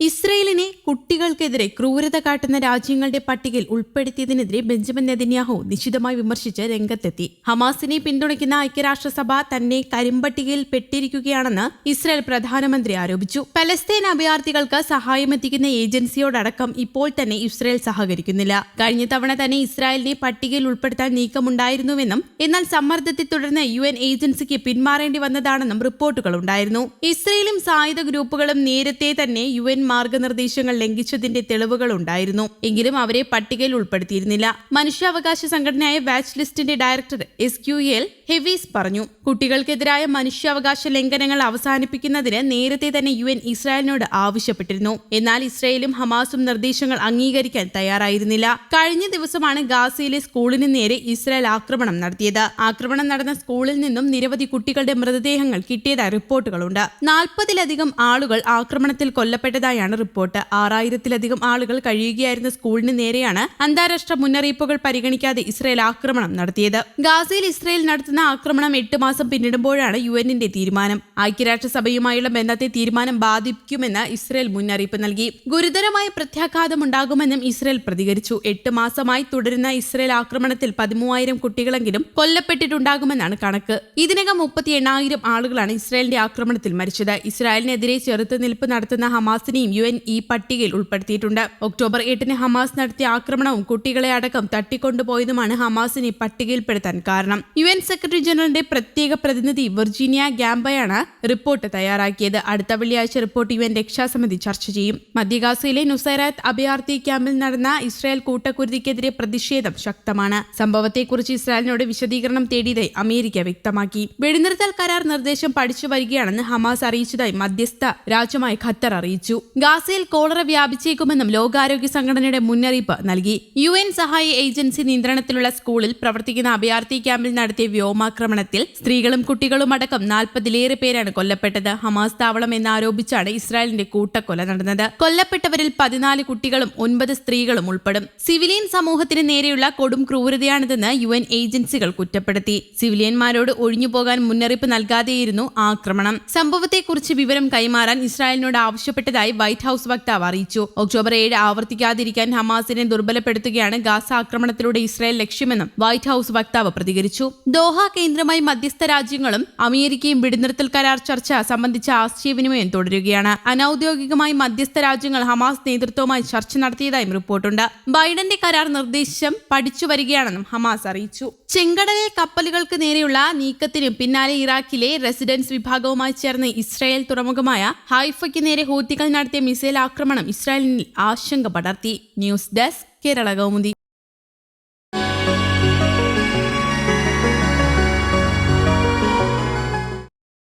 ഇസ്രയേലിനെ കുട്ടികൾക്കെതിരെ ക്രൂരത കാട്ടുന്ന രാജ്യങ്ങളുടെ പട്ടികയിൽ ഉൾപ്പെടുത്തിയതിനെതിരെ ബെഞ്ചമിൻ നെതിന്യാഹു നിശിതമായി വിമർശിച്ച് രംഗത്തെത്തി. ഹമാസിനെ പിന്തുണയ്ക്കുന്ന ഐക്യരാഷ്ട്രസഭ തന്നെ കരിമ്പട്ടികയിൽ പെട്ടിരിക്കുകയാണെന്ന് ഇസ്രയേൽ പ്രധാനമന്ത്രി ആരോപിച്ചു. പലസ്തീൻ അഭയാർത്ഥികൾക്ക് സഹായമെത്തിക്കുന്ന ഏജൻസിയോടക്കം ഇപ്പോൾ തന്നെ ഇസ്രയേൽ സഹകരിക്കുന്നില്ല. കഴിഞ്ഞ തവണ തന്നെ ഇസ്രായേലിനെ പട്ടികയിൽ ഉൾപ്പെടുത്താൻ നീക്കമുണ്ടായിരുന്നുവെന്നും എന്നാൽ സമ്മർദ്ദത്തെ തുടർന്ന് യു എൻ ഏജൻസിക്ക് പിന്മാറേണ്ടി വന്നതാണെന്നും റിപ്പോർട്ടുകൾ ഉണ്ടായിരുന്നു ഇസ്രയേലും സായുധ ഗ്രൂപ്പുകളും നേരത്തെ തന്നെ യു എൻ മാർഗനിർദ്ദേശങ്ങൾ ലംഘിച്ചതിന്റെ തെളിവുകൾ ഉണ്ടായിരുന്നു. എങ്കിലും അവരെ പട്ടികയിൽ ഉൾപ്പെടുത്തിയിരുന്നില്ല. മനുഷ്യാവകാശ സംഘടനയായ വാച്ച് ലിസ്റ്റിന്റെ ഡയറക്ടർ എസ് ക്യു എൽ ഹെവീസ് പറഞ്ഞു. കുട്ടികൾക്കെതിരായ മനുഷ്യാവകാശ ലംഘനങ്ങൾ അവസാനിപ്പിക്കുന്നതിന് നേരത്തെ തന്നെ യു എൻ ഇസ്രായേലിനോട് ആവശ്യപ്പെട്ടിരുന്നു. എന്നാൽ ഇസ്രായേലും ഹമാസും നിർദ്ദേശങ്ങൾ അംഗീകരിക്കാൻ തയ്യാറായിരുന്നില്ല. കഴിഞ്ഞ ദിവസമാണ് ഗാസയിലെ സ്കൂളിന് നേരെ ഇസ്രായേൽ ആക്രമണം നടത്തിയത്. ആക്രമണം നടന്ന സ്കൂളിൽ നിന്നും നിരവധി കുട്ടികളുടെ മൃതദേഹങ്ങൾ കിട്ടിയതായി റിപ്പോർട്ടുകളുണ്ട്. നാൽപ്പതിലധികം ആളുകൾ ആക്രമണത്തിൽ കൊല്ലപ്പെട്ടതായാണ് റിപ്പോർട്ട്. ആറായിരത്തിലധികം ആളുകൾ കഴിയുകയായിരുന്ന സ്കൂളിന് നേരെയാണ് അന്താരാഷ്ട്ര മുന്നറിയിപ്പുകൾ പരിഗണിക്കാതെ ഇസ്രയേൽ ആക്രമണം നടത്തിയത്. ഗാസയിൽ ഇസ്രയേൽ നടത്തുന്ന ആക്രമണം എട്ട് മാസം പിന്നിടുമ്പോഴാണ് യു എന്നിന്റെ തീരുമാനം. ഐക്യരാഷ്ട്രസഭയുമായുള്ള ബന്ധത്തെ തീരുമാനം ബാധിക്കുമെന്ന് ഇസ്രയേൽ മുന്നറിയിപ്പ് നൽകി. ഗുരുതരമായ പ്രത്യാഘാതമുണ്ടാകുമെന്നും ഇസ്രയേൽ പ്രതികരിച്ചു. എട്ട് മാസമായി തുടരുന്ന ഇസ്രയേൽ ആക്രമണത്തിൽ പതിമൂവായിരം കുട്ടികളെങ്കിലും കൊല്ലപ്പെട്ടിട്ടുണ്ടാകുമെന്നാണ് കണക്ക്. ഇതിനകം മുപ്പത്തി എണ്ണായിരം ആളുകളാണ് ഇസ്രായേലിന്റെ ആക്രമണത്തിൽ മരിച്ചത്. ഇസ്രായേലിനെതിരെ ചെറുത്തുനിൽപ്പ് നടത്തുന്ന ഹമാസിനെയും യു എൻ ഈ പട്ടികയിൽ ഉൾപ്പെടുത്തിയിട്ടുണ്ട്. ഒക്ടോബർ എട്ടിന് ഹമാസ് നടത്തിയ ആക്രമണവും കുട്ടികളെ അടക്കം തട്ടിക്കൊണ്ടുപോയതുമാണ് ഹമാസിനെ പട്ടികയിൽപ്പെടുത്താൻ കാരണം. യു സെക്രട്ടറി ജനറലിന്റെ പ്രത്യേക പ്രതിനിധി വിർജീനിയ ഗാംബയാണ് റിപ്പോർട്ട് തയ്യാറാക്കിയത്. അടുത്ത വെള്ളിയാഴ്ച റിപ്പോർട്ട് യു എൻ രക്ഷാസമിതി ചർച്ച ചെയ്യും. മധ്യഗാസയിലെ നുസൈറാത്ത് അഭയാർത്ഥി ക്യാമ്പിൽ നടന്ന ഇസ്രായേൽ കൂട്ടക്കുരുതിക്കെതിരെ പ്രതിഷേധം ശക്തമാണ്. സംഭവത്തെക്കുറിച്ച് ഇസ്രായേലിനോട് വിശദീകരണം തേടിയതായി അമേരിക്ക വ്യക്തമാക്കി. വെടിനിർത്തൽ കരാർ നിർദ്ദേശം പഠിച്ചു വരികയാണെന്ന് ഹമാസ് അറിയിച്ചതായി മധ്യസ്ഥ രാജ്യമായ ഖത്തർ അറിയിച്ചു. ഗാസയിൽ കോളറ വ്യാപിച്ചേക്കുമെന്നും ലോകാരോഗ്യ സംഘടനയുടെ മുന്നറിയിപ്പ് നൽകി. യു എൻ സഹായ ഏജൻസി നിയന്ത്രണത്തിലുള്ള സ്കൂളിൽ പ്രവർത്തിക്കുന്ന അഭയാർത്ഥി ക്യാമ്പിൽ നടത്തിയ വ്യോമാക്രമണത്തിൽ സ്ത്രീകളും കുട്ടികളും അടക്കം നാൽപ്പതിലേറെ പേരാണ് കൊല്ലപ്പെട്ടത്. ഹമാസ് താവളം എന്നാരോപിച്ചാണ് ഇസ്രായേലിന്റെ കൂട്ടക്കൊല നടന്നത്. കൊല്ലപ്പെട്ടവരിൽ പതിനാല് കുട്ടികളും ഒൻപത് സ്ത്രീകളും ഉൾപ്പെടും. സിവിലിയൻ സമൂഹത്തിന് നേരെയുള്ള കൊടും ക്രൂരതയാണിതെന്ന് യു എൻ ഏജൻസികൾ കുറ്റപ്പെടുത്തി. സിവിലിയന്മാരോട് ഒഴിഞ്ഞുപോകാൻ മുന്നറിയിപ്പ് നൽകാതെയിരുന്നു ആക്രമണം. സംഭവത്തെക്കുറിച്ച് വിവരം കൈമാറാൻ ഇസ്രായേലിനോട് ആവശ്യപ്പെട്ടതായി വൈറ്റ് ഹൌസ് വക്താവ് അറിയിച്ചു. ഒക്ടോബർ ഏഴ് ആവർത്തിക്കാതിരിക്കാൻ ഹമാസിനെ ദുർബലപ്പെടുത്തുകയാണ് ഗാസ ആക്രമണത്തിലൂടെ ഇസ്രായേൽ ലക്ഷ്യമെന്നും വൈറ്റ് ഹൌസ് വക്താവ് പ്രതികരിച്ചു. ദോഹ കേന്ദ്രമായി മധ്യസ്ഥ രാജ്യങ്ങളും അമേരിക്കയും വെടിനിർത്തൽ കരാർ ചർച്ച സംബന്ധിച്ച ആശയവിനിമയം തുടരുകയാണ്. അനൌദ്യോഗികമായി മധ്യസ്ഥ രാജ്യങ്ങൾ ഹമാസ് നേതൃത്വവുമായി ചർച്ച നടത്തിയതായും റിപ്പോർട്ടുണ്ട്. ബൈഡന്റെ കരാർ നിർദ്ദേശം പഠിച്ചു വരികയാണെന്നും ഹമാസ് അറിയിച്ചു. ചെങ്കടലിൽ കപ്പലുകൾക്ക് നേരെയുള്ള നീക്കത്തിനും പിന്നാലെ ഇറാഖിലെ റെസിഡൻസ് വിഭാഗവുമായി ചേർന്ന് ഇസ്രായേൽ തുറമുഖമായ ഹൈഫയ്ക്ക് നേരെ ഹൂത്തികൾ നടത്തിയ മിസൈൽ ആക്രമണം ഇസ്രായേലിൽ ആശങ്ക പടർത്തി. News desk Kerala Kaumudi.